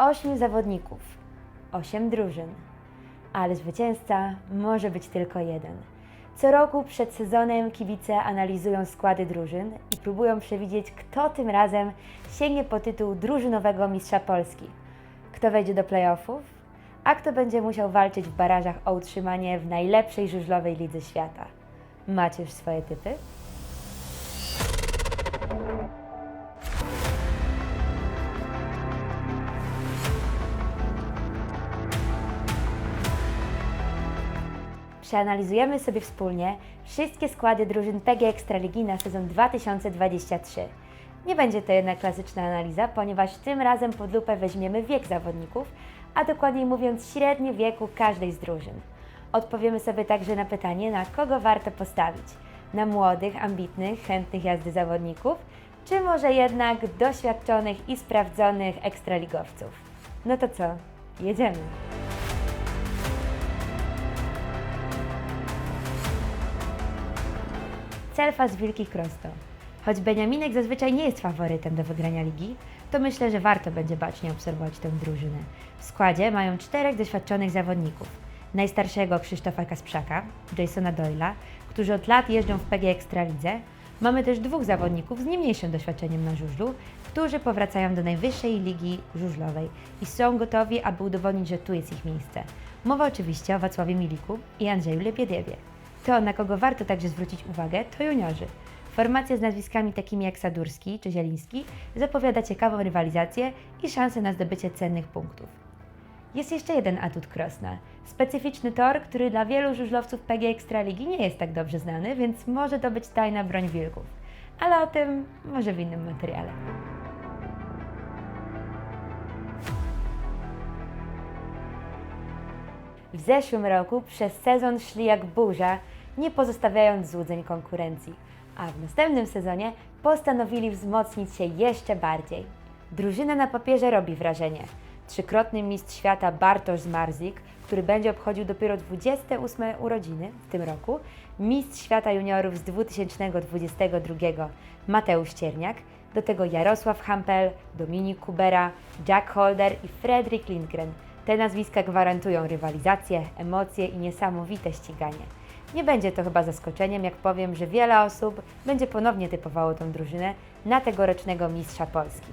ośmiu zawodników, osiem drużyn, ale zwycięzca może być tylko jeden. Co roku przed sezonem kibice analizują składy drużyn i próbują przewidzieć, kto tym razem sięgnie po tytuł drużynowego mistrza Polski. Kto wejdzie do playoffów, a kto będzie musiał walczyć w barażach o utrzymanie w najlepszej żużlowej lidze świata. Macie już swoje typy? Przeanalizujemy sobie wspólnie wszystkie składy drużyn PG Ekstraligi na sezon 2023. Nie będzie to jednak klasyczna analiza, ponieważ tym razem pod lupę weźmiemy wiek zawodników, a dokładniej mówiąc średni wieku każdej z drużyn. Odpowiemy sobie także na pytanie, na kogo warto postawić. Na młodych, ambitnych, chętnych jazdy zawodników, czy może jednak doświadczonych i sprawdzonych ekstraligowców. No to co? Jedziemy. Celfa z Wielkich Krosto. Choć Beniaminek zazwyczaj nie jest faworytem do wygrania ligi, to myślę, że warto będzie bacznie obserwować tę drużynę. W składzie mają czterech doświadczonych zawodników. Najstarszego Krzysztofa Kasprzaka, Jasona Doyla, którzy od lat jeżdżą w PG Ekstralidze. Mamy też dwóch zawodników z nie mniejszym doświadczeniem na żużlu, którzy powracają do najwyższej ligi żużlowej i są gotowi, aby udowodnić, że tu jest ich miejsce. Mowa oczywiście o Wacławie Miliku i Andrzeju Lepiediewie. To, na kogo warto także zwrócić uwagę, to juniorzy. Formacja z nazwiskami takimi jak Sadurski czy Zieliński zapowiada ciekawą rywalizację i szansę na zdobycie cennych punktów. Jest jeszcze jeden atut Krosna. Specyficzny tor, który dla wielu żużlowców PG Ekstraligi nie jest tak dobrze znany, więc może to być tajna broń wilków. Ale o tym może w innym materiale. W zeszłym roku przez sezon szli jak burza, nie pozostawiając złudzeń konkurencji, a w następnym sezonie postanowili wzmocnić się jeszcze bardziej. Drużyna na papierze robi wrażenie. Trzykrotny mistrz świata Bartosz Zmarzik, który będzie obchodził dopiero 28 urodziny w tym roku, mistrz świata juniorów z 2022 Mateusz Cierniak, do tego Jarosław Hampel, Dominik Kubera, Jack Holder i Fredrik Lindgren. Te nazwiska gwarantują rywalizację, emocje i niesamowite ściganie. Nie będzie to chyba zaskoczeniem, jak powiem, że wiele osób będzie ponownie typowało tę drużynę na tegorocznego mistrza Polski.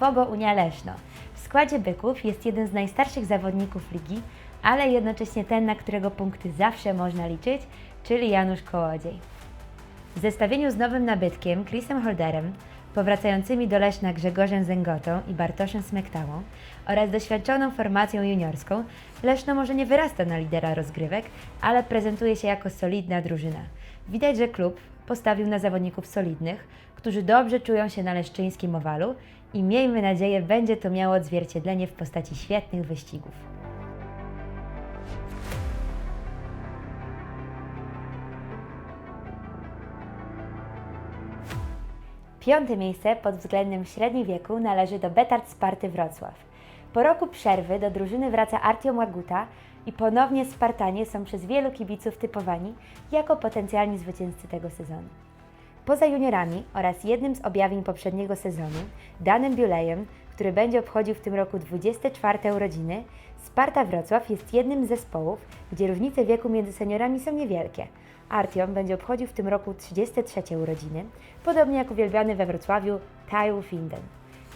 Fogo Unia Leszno. Składzie byków jest jeden z najstarszych zawodników ligi, ale jednocześnie ten, na którego punkty zawsze można liczyć, czyli Janusz Kołodziej. W zestawieniu z nowym nabytkiem Chrisem Holderem, powracającymi do Leszna Grzegorzem Zęgotą i Bartoszem Smektałą oraz doświadczoną formacją juniorską, Leszno może nie wyrasta na lidera rozgrywek, ale prezentuje się jako solidna drużyna. Widać, że klub postawił na zawodników solidnych, którzy dobrze czują się na leszczyńskim owalu i miejmy nadzieję, będzie to miało odzwierciedlenie w postaci świetnych wyścigów. Piąte miejsce pod względem średniej wieku należy do Betard Sparty Wrocław. Po roku przerwy do drużyny wraca Artiom Łaguta i ponownie Spartanie są przez wielu kibiców typowani jako potencjalni zwycięzcy tego sezonu. Poza juniorami oraz jednym z objawień poprzedniego sezonu, Danem Biulejem, który będzie obchodził w tym roku 24 urodziny, Sparta Wrocław jest jednym z zespołów, gdzie różnice wieku między seniorami są niewielkie. Artiom będzie obchodził w tym roku 33 urodziny, podobnie jak uwielbiany we Wrocławiu Taju Finden.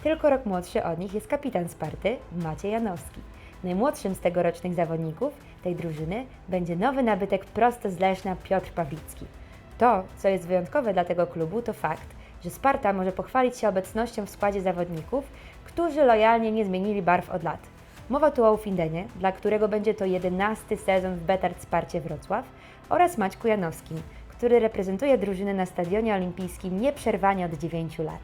Tylko rok młodszy od nich jest kapitan Sparty Maciej Janowski. Najmłodszym z tegorocznych zawodników tej drużyny będzie nowy nabytek prosto z Leszna Piotr Pawlicki. To, co jest wyjątkowe dla tego klubu, to fakt, że Sparta może pochwalić się obecnością w składzie zawodników, którzy lojalnie nie zmienili barw od lat. Mowa tu o Ufindenie, dla którego będzie to jedenasty sezon w Betard Sparcie Wrocław oraz Maćku Janowskim, który reprezentuje drużynę na Stadionie Olimpijskim nieprzerwanie od 9 lat.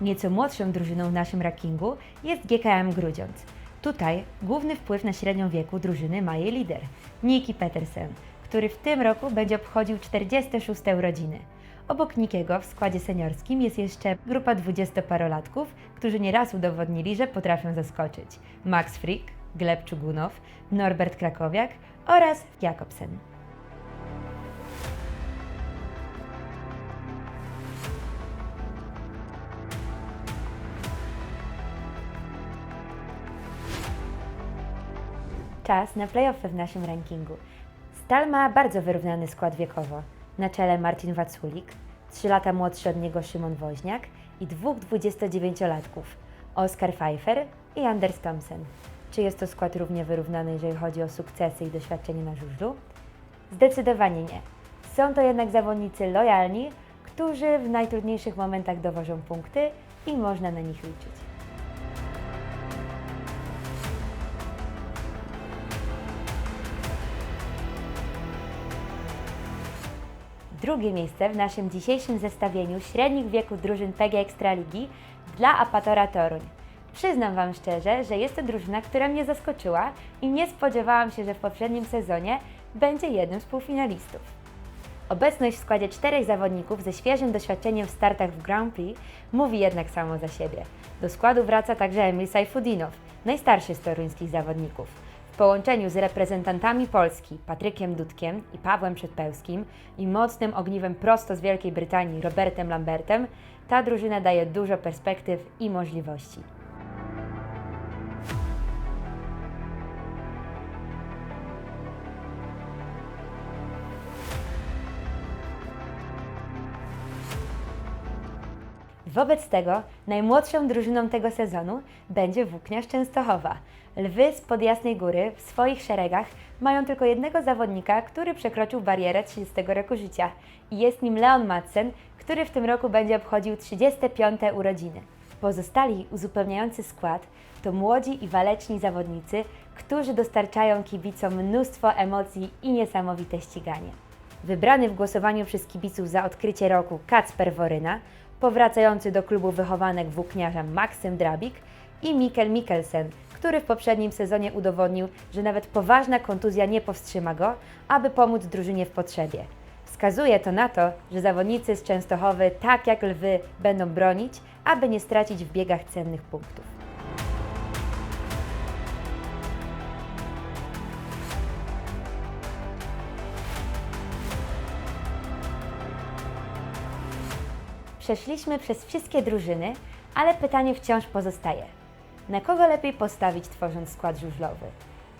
Nieco młodszą drużyną w naszym rankingu jest GKM Grudziądz. Tutaj główny wpływ na średnią wieku drużyny ma jej lider, Niki Petersen, który w tym roku będzie obchodził 46 urodziny. Obok Nikiego w składzie seniorskim jest jeszcze grupa dwudziestoparolatków, którzy nieraz udowodnili, że potrafią zaskoczyć. Max Frick, Gleb Czugunow, Norbert Krakowiak oraz Jakobsen. Czas na playoffy w naszym rankingu. Stal ma bardzo wyrównany skład wiekowo. Na czele Marcin Waculik, 3 lata młodszy od niego Szymon Woźniak i dwóch 29-latków, Oskar Pfeiffer i Anders Thompson. Czy jest to skład równie wyrównany, jeżeli chodzi o sukcesy i doświadczenie na żużlu? Zdecydowanie nie. Są to jednak zawodnicy lojalni, którzy w najtrudniejszych momentach dowożą punkty i można na nich liczyć. Drugie miejsce w naszym dzisiejszym zestawieniu średnich wieków drużyn PG Ekstraligi dla Apatora Toruń. Przyznam Wam szczerze, że jest to drużyna, która mnie zaskoczyła i nie spodziewałam się, że w poprzednim sezonie będzie jednym z półfinalistów. Obecność w składzie czterech zawodników ze świeżym doświadczeniem w startach w Grand Prix mówi jednak samo za siebie. Do składu wraca także Emil Sajfudinow, najstarszy z toruńskich zawodników. Połączeniu z reprezentantami Polski, Patrykiem Dudkiem i Pawłem Przedpełskim i mocnym ogniwem prosto z Wielkiej Brytanii Robertem Lambertem, ta drużyna daje dużo perspektyw i możliwości. Wobec tego najmłodszą drużyną tego sezonu będzie Włókniarz Częstochowa. Lwy z Podjasnej Góry w swoich szeregach mają tylko jednego zawodnika, który przekroczył barierę 30 roku życia i jest nim Leon Madsen, który w tym roku będzie obchodził 35. urodziny. Pozostali uzupełniający skład to młodzi i waleczni zawodnicy, którzy dostarczają kibicom mnóstwo emocji i niesamowite ściganie. Wybrany w głosowaniu przez kibiców za odkrycie roku Kacper Woryna, powracający do klubu wychowanek włókniarza Maksym Drabik i Mikkel Mikkelsen, który w poprzednim sezonie udowodnił, że nawet poważna kontuzja nie powstrzyma go, aby pomóc drużynie w potrzebie. Wskazuje to na to, że zawodnicy z Częstochowy, tak jak lwy, będą bronić, aby nie stracić w biegach cennych punktów. Przeszliśmy przez wszystkie drużyny, ale pytanie wciąż pozostaje. Na kogo lepiej postawić tworząc skład żużlowy?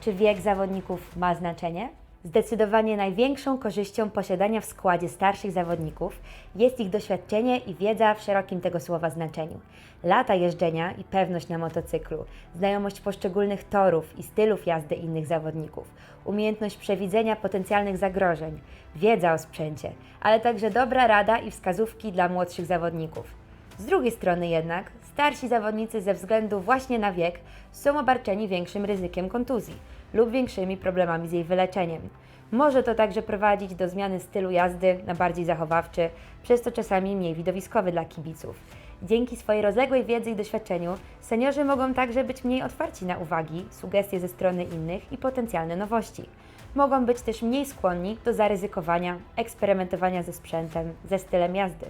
Czy wiek zawodników ma znaczenie? Zdecydowanie największą korzyścią posiadania w składzie starszych zawodników jest ich doświadczenie i wiedza w szerokim tego słowa znaczeniu. Lata jeżdżenia i pewność na motocyklu, znajomość poszczególnych torów i stylów jazdy innych zawodników, umiejętność przewidzenia potencjalnych zagrożeń, wiedza o sprzęcie, ale także dobra rada i wskazówki dla młodszych zawodników. Z drugiej strony jednak starsi zawodnicy ze względu właśnie na wiek są obarczeni większym ryzykiem kontuzji lub większymi problemami z jej wyleczeniem. Może to także prowadzić do zmiany stylu jazdy na bardziej zachowawczy, przez to czasami mniej widowiskowy dla kibiców. Dzięki swojej rozległej wiedzy i doświadczeniu seniorzy mogą także być mniej otwarci na uwagi, sugestie ze strony innych i potencjalne nowości. Mogą być też mniej skłonni do zaryzykowania, eksperymentowania ze sprzętem, ze stylem jazdy.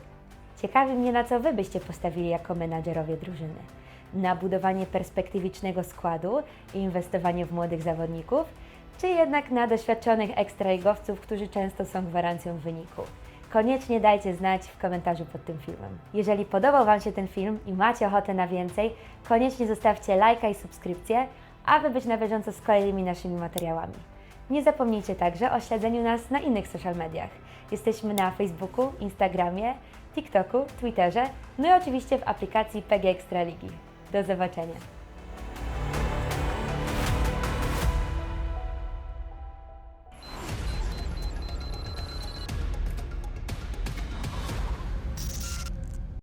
Ciekawi mnie, na co Wy byście postawili jako menadżerowie drużyny. Na budowanie perspektywicznego składu i inwestowanie w młodych zawodników, czy jednak na doświadczonych ekstraligowców, którzy często są gwarancją wyniku? Koniecznie dajcie znać w komentarzu pod tym filmem. Jeżeli podobał Wam się ten film i macie ochotę na więcej, koniecznie zostawcie lajka i subskrypcję, aby być na bieżąco z kolejnymi naszymi materiałami. Nie zapomnijcie także o śledzeniu nas na innych social mediach. Jesteśmy na Facebooku, Instagramie, TikToku, Twitterze, no i oczywiście w aplikacji PG Ekstraligi. Do zobaczenia.